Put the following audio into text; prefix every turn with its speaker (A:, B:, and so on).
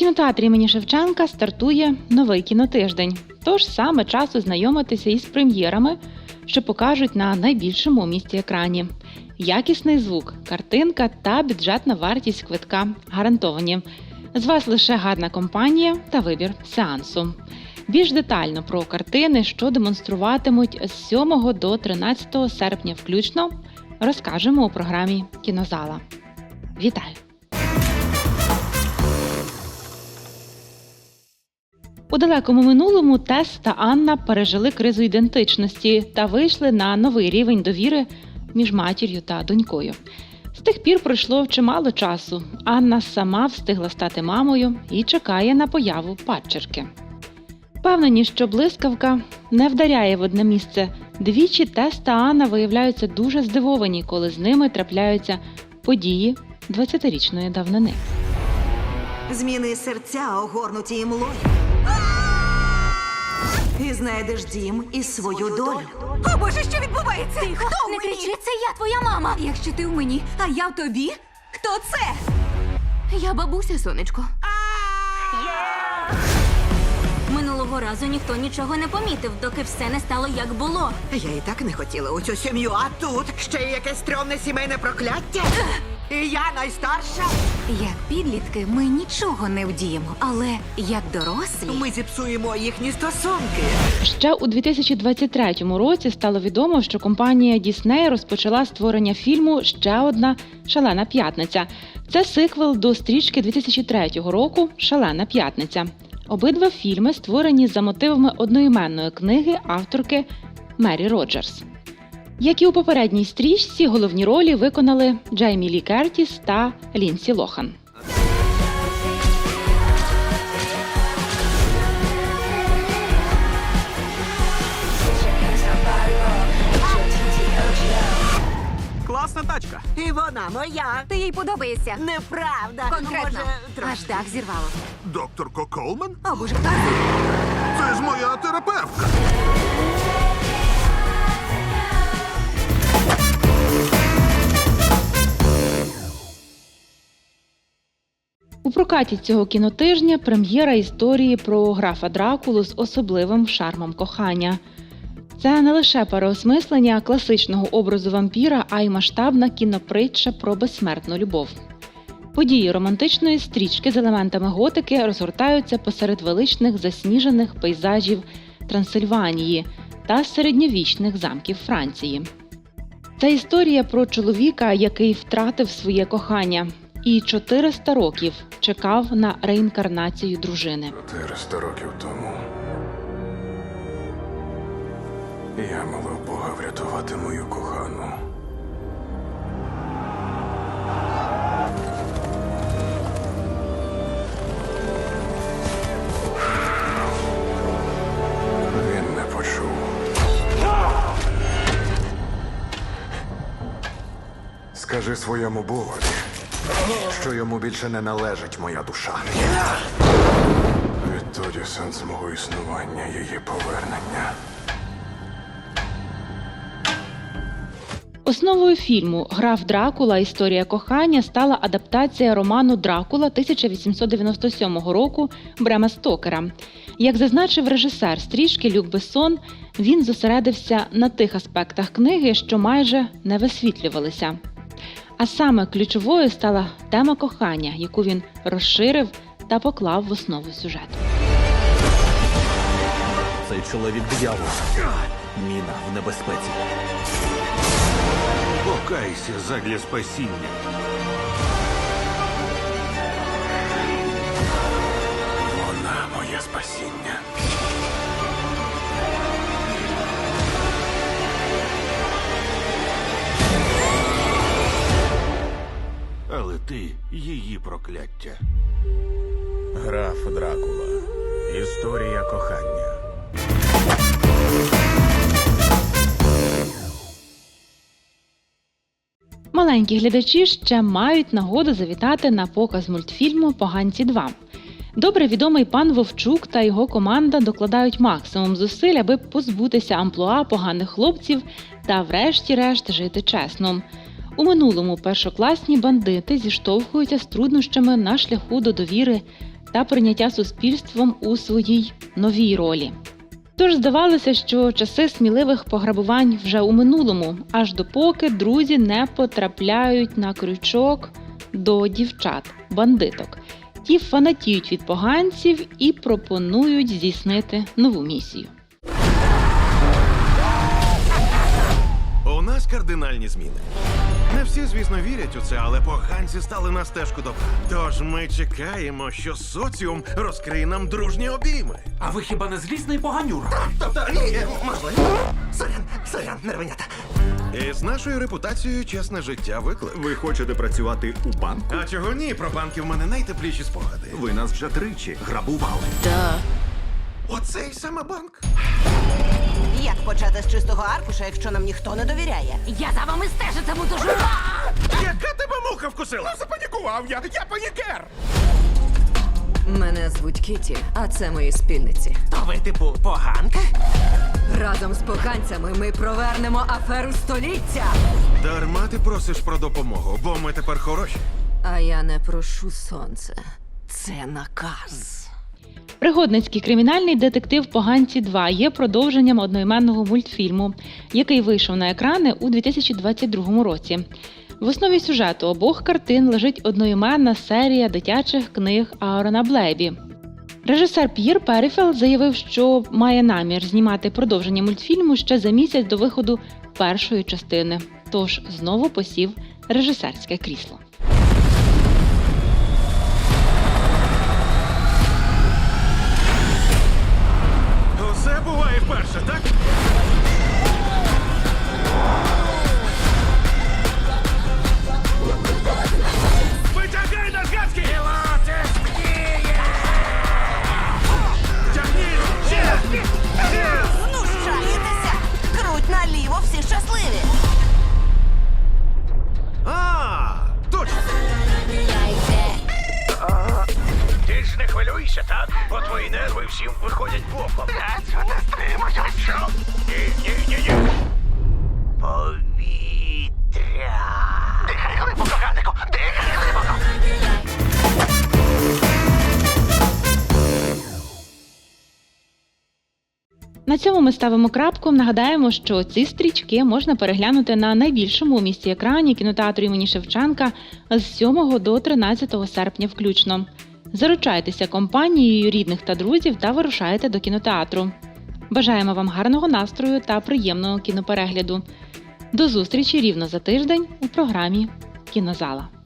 A: кінотеатрі імені Шевченка стартує новий кінотиждень. Тож саме час ознайомитися із прем'єрами, що покажуть на найбільшому у місті екрані. Якісний звук, картинка та бюджетна вартість квитка гарантовані. З вас лише гарна компанія та вибір сеансу. Більш детально про картини, що демонструватимуть з 7 до 13 серпня включно, розкажемо у програмі Кінозала. Вітаю! У далекому минулому Тес та Анна пережили кризу ідентичності та вийшли на новий рівень довіри між матір'ю та донькою. З тих пір пройшло чимало часу. Анна сама встигла стати мамою і чекає на появу падчерки. Впевнені, що блискавка не вдаряє в одне місце. Двічі Тес та Анна виявляються дуже здивовані, коли з ними трапляються події 20-річної давнини.
B: Зміни серця огорнуті імлою. І знайдеш дім і свою долю.
C: О боже, що відбувається? Тихо, хто
D: Не
C: мені?
D: кричи, це я твоя мама.
C: Якщо ти в мені, а я в тобі? Хто це?
D: Я бабуся, сонечко. Разу ніхто нічого не помітив, доки все не стало як було.
B: Я і так не хотіла у цю сім'ю, а тут ще й якесь стрьомне сімейне прокляття. І я найстарша.
C: Як підлітки, ми нічого не вдіємо, але як дорослі.
B: Ми зіпсуємо їхні стосунки.
A: Ще у 2023 році стало відомо, що компанія Дісней розпочала створення фільму Ще одна шалена п'ятниця. Це сиквел до стрічки 2003 року Шалена п'ятниця. Обидва фільми створені за мотивами одноіменної книги авторки Мері Роджерс. Як і у попередній стрічці, головні ролі виконали Джеймі Лі Кертіс та Лінсі Лохан.
E: Класна тачка.
B: І вона моя.
C: Ти їй подобаєшся.
B: Неправда.
C: Конкретно.
B: Ну, може,
C: Аж так зірвало.
E: Докторко Колман?
C: О, боже, хто?
E: Це ж моя терапевтка.
A: У прокаті цього кінотижня прем'єра історії про графа Дракулу з особливим шармом кохання. Це не лише переосмислення класичного образу вампіра, а й масштабна кінопритча про безсмертну любов. Події романтичної стрічки з елементами готики розгортаються посеред величних засніжених пейзажів Трансильванії та середньовічних замків Франції. Це історія про чоловіка, який втратив своє кохання, і 400 років чекав на реінкарнацію дружини.
E: 400 років тому. Я молив Бога врятувати мою кохану. Він не почув. Скажи своєму Богові, що йому більше не належить моя душа. Відтоді сенс мого існування її повернення.
A: Основою фільму Граф Дракула. Історія кохання стала адаптація роману Дракула 1897 року Брема Стокера. Як зазначив режисер стрічки Люк Бессон, він зосередився на тих аспектах книги, що майже не висвітлювалися. А саме ключовою стала тема кохання, яку він розширив та поклав в основу сюжету.
F: Цей чоловік диявол. Міна в небезпеці.
G: Покайся задля спасіння.
E: Вона моє спасіння.
G: Але ти її прокляття.
F: Граф Дракула. Історія кохання.
A: Маленькі глядачі ще мають нагоду завітати на показ мультфільму Поганці 2. Добре відомий пан Вовчук та його команда докладають максимум зусиль, аби позбутися амплуа поганих хлопців та, врешті-решт, жити чесно. У минулому першокласні бандити зіштовхуються з труднощами на шляху до довіри та прийняття суспільством у своїй новій ролі. Тож здавалося, що часи сміливих пограбувань вже у минулому, аж допоки друзі не потрапляють на крючок до дівчат, бандиток. Ті фанатіють від поганців і пропонують здійснити нову місію.
H: У нас кардинальні зміни. Не всі, звісно, вірять у це, але поганці стали на стежку добра. Тож ми чекаємо, що соціум розкриє нам дружні обійми.
F: А ви хіба не злісний поганюра?
H: Тобто, ні, можливо. Сорян, сорян, нервенята. І з нашою репутацією чесне життя виклик.
I: Ви хочете працювати у банку?
H: А чого ні? Про банки в мене найтепліші спогади.
I: Ви нас вже тричі грабували.
H: Оцей саме банк.
B: Як почати з чистого аркуша, якщо нам ніхто не довіряє?
D: Я за вами стежитиму дуже.
H: Яка тебе муха вкусила? Запанікував я! Я панікер!
J: Мене звуть Кіті, а це мої спільниці.
B: То ви, типу, поганка?
J: Разом з поганцями ми провернемо аферу століття.
H: Дарма ти просиш про допомогу, бо ми тепер хороші.
J: А я не прошу сонце. Це наказ.
A: Пригодницький кримінальний детектив Поганці 2 є продовженням одноіменного мультфільму, який вийшов на екрани у 2022 році. В основі сюжету обох картин лежить одноіменна серія дитячих книг Аарона Блейбі. Режисер П'єр Періфел заявив, що має намір знімати продовження мультфільму ще за місяць до виходу першої частини. Тож знову посів режисерське крісло.
H: Всім виходять боком. Що? Ні, ні, ні, ні. Повітря. Дихай глибоко, Ганику, дихай глибоко.
A: На цьому ми ставимо крапку. Нагадаємо, що ці стрічки можна переглянути на найбільшому у місті екрані кінотеатру імені Шевченка з 7 до 13 серпня включно. Заручайтеся компанією рідних та друзів та вирушайте до кінотеатру. Бажаємо вам гарного настрою та приємного кіноперегляду. До зустрічі рівно за тиждень у програмі Кінозала.